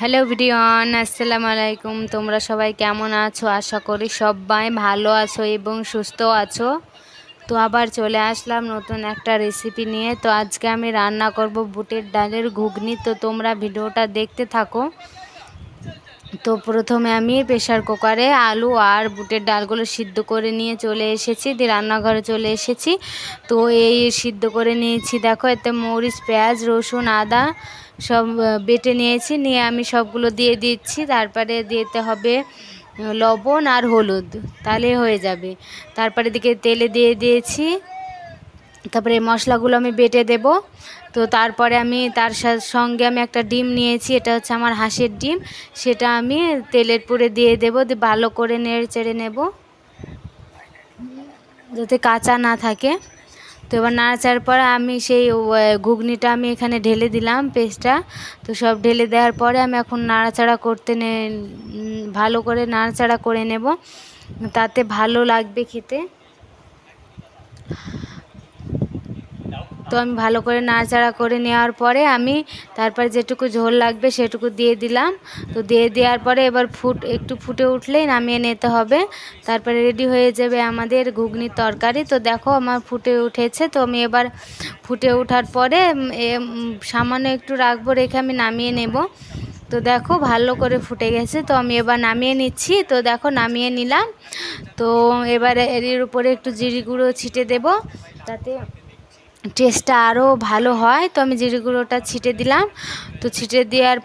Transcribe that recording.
Hello ভিডিওন আসসালামু আলাইকুম তোমরা সবাই কেমন আছো? আশা করি সবাই ভালো আছো এবং সুস্থ আছো। তো আবার চলে আসলাম নতুন একটা রেসিপি নিয়ে। তো আজকে আমি রান্না করব বুটের ডালের ঘুগনি। তো তোমরা ভিডিওটা দেখতে থাকো। তো প্রথমে আমি প্রেশার কুকারে আলু আর বুটের ডালগুলো সিদ্ধ করে নিয়ে চলে এসেছি। দিয়ে রান্নাঘরে চলে এসেছি। তো এই সিদ্ধ করে নিয়েছি। দেখো, এতে মরিচ, পেঁয়াজ, রসুন, আদা সব বেটে নিয়েছি। নিয়ে আমি সবগুলো দিয়ে দিচ্ছি। তারপরে দিতে হবে, লবণ আর হলুদ। তাহলে হয়ে যাবে। তারপরে দিকে তেলে দিয়ে দিয়েছি। তারপরে মশলাগুলো আমি বেটে দেব। তো তারপরে আমি তার সঙ্গে আমি একটা ডিম নিয়েছি, এটা হচ্ছে আমার হাঁসের ডিম। সেটা আমি তেলের পুরে দিয়ে দেবো, দিয়ে ভালো করে নেড়ে চেড়ে নেব। যাতে কাঁচা না থাকে। তো এবার নাড়াচাড়ার পরে আমি সেই ঘুগনিটা আমি এখানে ঢেলে দিলাম, পেস্টটা। তো সব ঢেলে দেওয়ার পরে আমি এখন নাড়াচাড়া করতে নে ভালো করে নাড়াচাড়া করে নেব। তাতে ভালো লাগবে খেতে। তো আমি ভালো করে নাড়াচাড়া করে নেওয়ার পরে আমি তারপর যেটুকু ঝোল লাগবে সেটুকু দিয়ে দিলাম। তো দিয়ে দেওয়ার পরে এবার ফুট, একটু ফুটে উঠলেই নামিয়ে নিতে হবে। তারপরে রেডি হয়ে যাবে আমাদের ঘুগনির তরকারি। তো দেখো আমার ফুটে উঠেছে, তো আমি এবার ফুটে ওঠার পরে সামান্য একটু রাখব, রেখে আমি নামিয়ে নেব। তো দেখো ভালো করে ফুটে গেছে, তো আমি এবার নামিয়ে নিচ্ছি। তো দেখো নামিয়ে নিলাম। তো এবার এর উপরে একটু জিরি গুঁড়ো ছিটে দেব, তাতে টেস্টটা আরও ভালো হয়। তো আমি জিরে গুঁড়োটা ছিটে দিলাম। তো ছিটে দেওয়ার